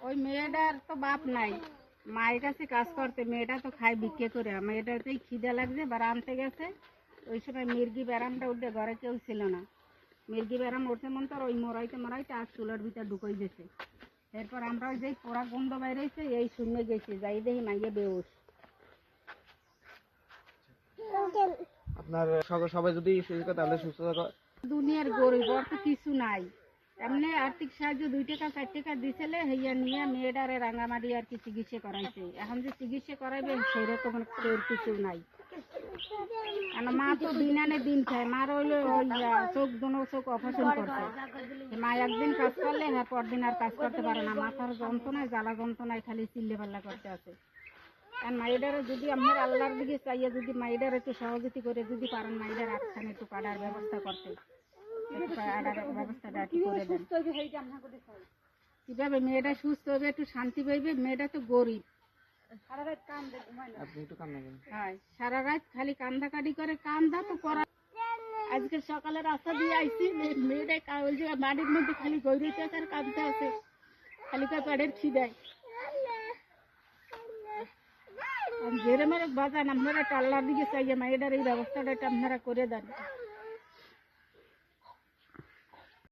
ওই মেয়েটার তো বাপ নাই। মায়ের কাছে কাজ করতে মেয়েটা তো খায় বিক্রি করে। মেয়েটাতেই খিদে লাগছে গেছে। ওই সময় মির্গি ব্যারামটা উঠে ঘরে কেউ ছিল না। মির্গি ব্যারাম মন তোর ওই মরাইতে মরাইতে আর চুলার ভিতর ঢুকাই দিয়েছে এরপর আমরা ওই যেই পোড়া গন্ধ বাইরেছে এই শূন্য গেছি যাই দেখি মাইয়ে বেউস। আপনার সবাই যদি হয় তাহলে সুস্থ থাকা। দুনিয়ার গরিব তো কিছু নাই। এমনি আর্থিক সাহায্য দুই টাকা, চার টাকা দিছিলে, হইয়া নিয়ে মেয়েটারে আর কি চিকিৎসা করাইছে। এখন যে চিকিৎসা করাইবে সেই রকম কেউ কিছু নাই। মা তো দিন আনে দিন খায় চোখ দুনো চোখ অপারেশন মা একদিন কাজ করলে হ্যাঁ পরদিন আর কাজ করতে পারে না। মাথার যন্ত্রণায়, জ্বালা যন্ত্রণায় খালি চিল্লে পাল্লা করতে আছে। আর মাইডারে যদি আমার আল্লাহর দিকে চাইয়া যদি মাইডার একটু সহযোগিতা করে, যদি পারেন মাইডার আটখানে একটু কাটার ব্যবস্থা করতে। ব্যবস্থাটা করে দেন। কীভাবে মেয়েটা সুস্থ হবে একটু শান্তি পাইবে? মেয়েটা তো গরিব। হয় সারা রাত খালি কান্দাকাটি করে কান্দা তো করা আজকে সকালে রাস্তা দিয়ে আইসি মেয়েটা ওই মধ্যে খালি গৈরিতে আছে আর কাঁদতে আছে। খালি কা খিদায় জেরে মেরে বাজান আপনারা টাল্লার দিকে চাইয়ে মেয়েটার এই ব্যবস্থাটা একটু আপনারা করে দেন।